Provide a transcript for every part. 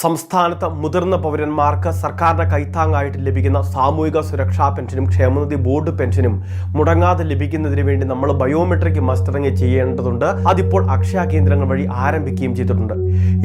സംസ്ഥാനത്ത് മുതിർന്ന പൗരന്മാർക്ക് സർക്കാരിന്റെ കൈത്താങ്ങായിട്ട് ലഭിക്കുന്ന സാമൂഹിക സുരക്ഷാ പെൻഷനും ക്ഷേമനിധി ബോർഡ് പെൻഷനും മുടങ്ങാതെ ലഭിക്കുന്നതിന് വേണ്ടി നമ്മൾ ബയോമെട്രിക് മസ്റ്ററിംഗ് ചെയ്യേണ്ടതുണ്ട്. അതിപ്പോൾ അക്ഷയ കേന്ദ്രങ്ങൾ വഴി ആരംഭിക്കുകയും ചെയ്തിട്ടുണ്ട്.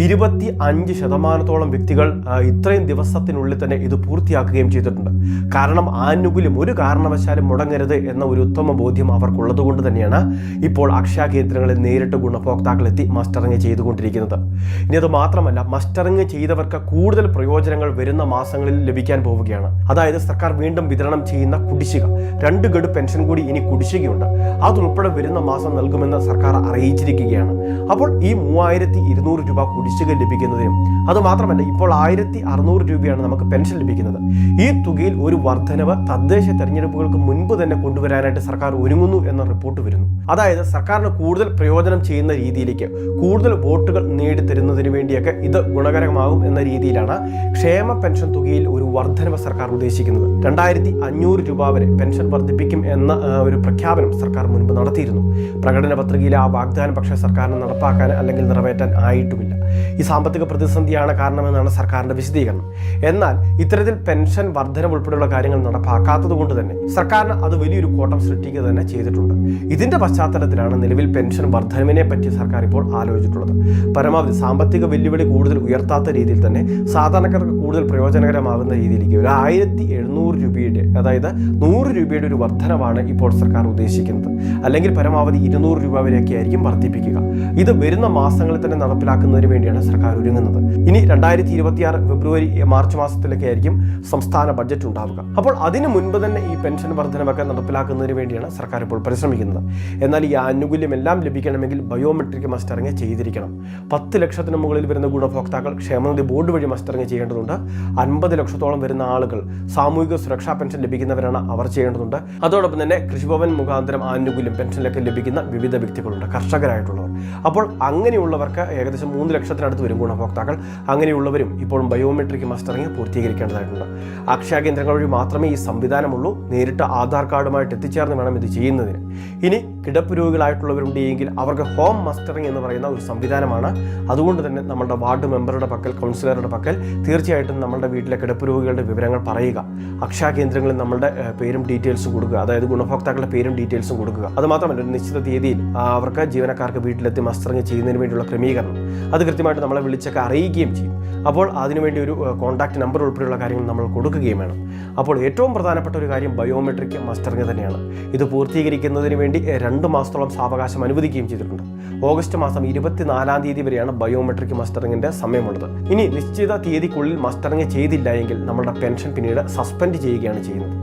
ഇരുപത്തി അഞ്ച് ശതമാനത്തോളം വ്യക്തികൾ ഇത്രയും ദിവസത്തിനുള്ളിൽ തന്നെ ഇത് പൂർത്തിയാക്കുകയും ചെയ്തിട്ടുണ്ട്. കാരണം ആനുകൂല്യം ഒരു കാരണവശാലും മുടങ്ങരുത് എന്ന ഒരു ഉത്തമ ബോധ്യം അവർക്കുള്ളത് കൊണ്ട് തന്നെയാണ് ഇപ്പോൾ അക്ഷയ കേന്ദ്രങ്ങളിൽ നേരിട്ട് ഗുണഭോക്താക്കളെത്തി മസ്റ്ററിങ് ചെയ്തുകൊണ്ടിരിക്കുന്നത്. ഇനി അത് മാത്രമല്ല മസ്റ്ററിംഗ് ചെയ്തവർക്ക് കൂടുതൽ പ്രയോജനങ്ങൾ വരുന്ന മാസങ്ങളിൽ ലഭിക്കാൻ പോവുകയാണ്. അതായത് സർക്കാർ വീണ്ടും വിതരണം ചെയ്യുന്ന കുടിശ്ശിക. രണ്ട് ഗഡു പെൻഷൻ കൂടി ഇനി കുടിശ്ശികയുണ്ട്. അതുൾപ്പെടെ വരുന്ന മാസം നൽകുമെന്ന് സർക്കാർ അറിയിച്ചിരിക്കുകയാണ്. അപ്പോൾ ഈ മൂവായിരത്തി ഇരുന്നൂറ് രൂപ കുടിശ്ശിക ലഭിക്കുന്നതിനും അത് മാത്രമല്ല ഇപ്പോൾ ആയിരത്തി അറുന്നൂറ് രൂപയാണ് നമുക്ക് പെൻഷൻ ലഭിക്കുന്നത്. ഈ തുകയിൽ ഒരു വർധനവ് തദ്ദേശ തെരഞ്ഞെടുപ്പുകൾക്ക് മുൻപ് തന്നെ കൊണ്ടുവരാനായിട്ട് സർക്കാർ ഒരുങ്ങുന്നു എന്ന റിപ്പോർട്ട് വരുന്നു. അതായത് സർക്കാരിന് കൂടുതൽ പ്രയോജനം ചെയ്യുന്ന രീതിയിലേക്ക് കൂടുതൽ വോട്ടുകൾ നേടിത്തരുന്നതിന് വേണ്ടിയൊക്കെ ഇത് ഗുണകരമാകും എന്ന രീതിയിലാണ് ക്ഷേമ പെൻഷൻ തുകയിൽ ഒരു വർധനവ് സർക്കാർ ഉദ്ദേശിക്കുന്നത്. രണ്ടായിരത്തി അഞ്ഞൂറ് രൂപ വരെ പെൻഷൻ വർദ്ധിപ്പിക്കും എന്ന ഒരു പ്രഖ്യാപനം സർക്കാർ മുൻപ് നടത്തിയിരുന്നു. പ്രകടന പത്രികയിലെ ആ വാഗ്ദാനം പക്ഷേ സർക്കാരിന് നടപ്പാക്കാൻ അല്ലെങ്കിൽ നിറവേറ്റാൻ ആയിട്ടുമില്ല. ഈ സാമ്പത്തിക പ്രതിസന്ധിയാണ് കാരണമെന്നാണ് സർക്കാരിന്റെ വിശദീകരണം. എന്നാൽ ഇത്തരത്തിൽ പെൻഷൻ വർധനം ഉൾപ്പെടെയുള്ള കാര്യങ്ങൾ നടപ്പാക്കാത്തത് കൊണ്ട് തന്നെ സർക്കാരിന് അത് വലിയൊരു കോട്ടം സൃഷ്ടിക്കുക തന്നെ ചെയ്തിട്ടുണ്ട്. ഇതിന്റെ പശ്ചാത്തലത്തിലാണ് നിലവിൽ പെൻഷൻ വർധനവിനെ പറ്റി സർക്കാർ ഇപ്പോൾ ആലോചിച്ചിട്ടുള്ളത്. പരമാവധി സാമ്പത്തിക വെല്ലുവിളി കൂടുതൽ ഉയർത്താത്ത രീതിയിൽ തന്നെ സാധാരണക്കാർക്ക് കൂടുതൽ പ്രയോജനകരമാകുന്ന രീതിയിലേക്ക് ഒരു ആയിരത്തി എഴുന്നൂറ് രൂപയുടെ അതായത് നൂറ് രൂപയുടെ ഒരു വർധനവാണ് ഇപ്പോൾ സർക്കാർ ഉദ്ദേശിക്കുന്നത്. അല്ലെങ്കിൽ പരമാവധി ഇരുന്നൂറ് രൂപ വരെയൊക്കെ ആയിരിക്കും വർദ്ധിപ്പിക്കുക. ഇത് വരുന്ന മാസങ്ങളിൽ തന്നെ നടപ്പിലാക്കുന്നതിന് വേണ്ടിയാണ് സർക്കാർ ഒരുങ്ങുന്നത്. ഇനി രണ്ടായിരത്തി ഇരുപത്തിയാറ് ഫെബ്രുവരി മാർച്ച് മാസത്തിലൊക്കെ ആയിരിക്കും സംസ്ഥാന ബഡ്ജറ്റ് ഉണ്ടാവുക. അപ്പോൾ അതിനു മുൻപ് തന്നെ ഈ പെൻഷൻ വർധനമൊക്കെ നടപ്പിലാക്കുന്നതിന് വേണ്ടിയാണ് സർക്കാർ ഇപ്പോൾ പരിശ്രമിക്കുന്നത്. എന്നാൽ ഈ ആനുകൂല്യം എല്ലാം ലഭിക്കണമെങ്കിൽ ബയോമെട്രിക് മസ്റ്ററിങ് ചെയ്തിരിക്കണം. പത്ത് ലക്ഷത്തിന് മുകളിൽ വരുന്ന ഗുണഭോക്താക്കൾ ക്ഷേമനിധി ബോർഡ് വഴി മസ്റ്ററിങ് ചെയ്യേണ്ടതുണ്ട്. അൻപത് ലക്ഷത്തോളം വരുന്ന ആളുകൾ സാമൂഹിക സുരക്ഷാ പെൻഷൻ ലഭിക്കുന്നവരാണ് അവർ ചെയ്യേണ്ടതുണ്ട്. അതോടൊപ്പം തന്നെ കൃഷിഭവൻ മുഖാന്തരം ആനുകൂല്യം പെൻഷനിലൊക്കെ ലഭിക്കുന്ന വിവിധ വ്യക്തികളുണ്ട് കർഷകരായിട്ടുള്ളവർ. അപ്പോൾ അങ്ങനെയുള്ളവർക്ക് ഏകദേശം മൂന്ന് ലക്ഷത്തിനടുത്ത് വരും ഗുണഭോക്താക്കൾ. അങ്ങനെയുള്ളവരും ഇപ്പോഴും ബയോമെട്രിക് മസ്റ്ററിങ് പൂർത്തീകരിക്കേണ്ടതായിട്ടുണ്ട്. അക്ഷയ കേന്ദ്രങ്ങൾ വഴി മാത്രമേ ഈ സംവിധാനമുള്ളൂ. നേരിട്ട് ആധാർ കാർഡുമായിട്ട് എത്തിച്ചേർന്ന് വേണം ഇത് ചെയ്യുന്നതിന്. ഇനി കിടപ്പ് രോഗികളായിട്ടുള്ളവരുണ്ട് എങ്കിൽ അവർക്ക് ഹോം മസ്റ്ററിംഗ് എന്ന് പറയുന്ന ഒരു സംവിധാനമാണ്. അതുകൊണ്ട് തന്നെ നമ്മുടെ വാർഡ് മെമ്പറുടെ പക്കൽ കൗൺസിലറുടെ പക്കൽ തീർച്ചയായിട്ടും നമ്മുടെ വീട്ടിലെ കിടപ്പ് രോഗികളുടെ വിവരങ്ങൾ പറയുക. അക്ഷയ കേന്ദ്രങ്ങളിൽ നമ്മളുടെ പേരും ഡീറ്റെയിൽസും കൊടുക്കുക. അതായത് ഗുണഭോക്താക്കളുടെ പേരും ഡീറ്റെയിൽസും കൊടുക്കുക. അത് മാത്രമല്ല ഒരു നിശ്ചിത തീയതിയിൽ അവർക്ക് ജീവനക്കാർക്ക് വീട്ടിലെത്തി മസ്റ്ററിംഗ് ചെയ്യുന്നതിന് വേണ്ടിയുള്ള ക്രമീകരണം. അത് കൃത്യമായിട്ട് നമ്മളെ വിളിച്ചൊക്കെ അറിയിക്കുകയും ചെയ്യും. അപ്പോൾ അതിനുവേണ്ടി ഒരു കോൺടാക്ട് നമ്പർ ഉൾപ്പെടെയുള്ള കാര്യങ്ങൾ നമ്മൾ കൊടുക്കുകയും വേണം. അപ്പോൾ ഏറ്റവും പ്രധാനപ്പെട്ട ഒരു കാര്യം ബയോമെട്രിക് മസ്റ്ററിംഗ് തന്നെയാണ്. ഇത് പൂർത്തീകരിക്കുന്നതിന് വേണ്ടി രണ്ട് മാസത്തോളം സാവകാശം അനുവദിക്കുകയും ചെയ്തിട്ടുണ്ട്. ഓഗസ്റ്റ് മാസം ഇരുപത്തിനാലാം തീയതി വരെയാണ് ബയോമെട്രിക് മസ്റ്ററിങ്ങിന്റെ സമയമുള്ളത്. ഇനി നിശ്ചിത തീയതിക്കുള്ളിൽ മസ്റ്ററിങ് ചെയ്തില്ല എങ്കിൽ നമ്മുടെ പെൻഷൻ പിന്നീട് സസ്പെൻഡ് ചെയ്യുകയാണ് ചെയ്യുന്നത്.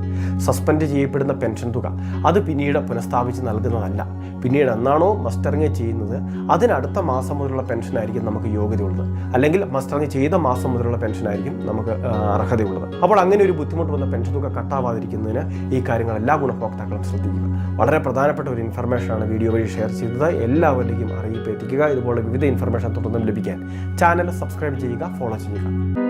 സസ്പെൻഡ് ചെയ്യപ്പെടുന്ന പെൻഷൻ തുക. അത് പിന്നീട് പുനഃസ്ഥാപിച്ച് നൽകുന്നതല്ല. പിന്നീട് എന്നാണോ മസ്റ്ററിങ് ചെയ്യുന്നത് അതിനടുത്ത മാസം മുതലുള്ള പെൻഷനായിരിക്കും നമുക്ക് യോഗ്യതയുള്ളത്. അല്ലെങ്കിൽ മസ്റ്ററിങ് ചെയ്ത മാസം മുതലുള്ള പെൻഷനായിരിക്കും നമുക്ക് അർഹതയുള്ളത്. അപ്പോൾ അങ്ങനെ ഒരു ബുദ്ധിമുട്ട് വന്ന പെൻഷൻ തുക കട്ടാവാതിരിക്കുന്നതിന് ഈ കാര്യങ്ങൾ എല്ലാ ഗുണഭോക്താക്കളും ശ്രദ്ധിക്കുക. വളരെ പ്രധാനപ്പെട്ട ഒരു ഇൻഫർമേഷനാണ് വീഡിയോ വഴി ഷെയർ ചെയ്തത്. എല്ലാവരിലേക്കും അറിയിപ്പ് എത്തിക്കുക. ഇതുപോലെ വിവിധ ഇൻഫർമേഷൻ തുടർന്നും ലഭിക്കാൻ ചാനൽ സബ്സ്ക്രൈബ് ചെയ്യുക ഫോളോ ചെയ്യുക.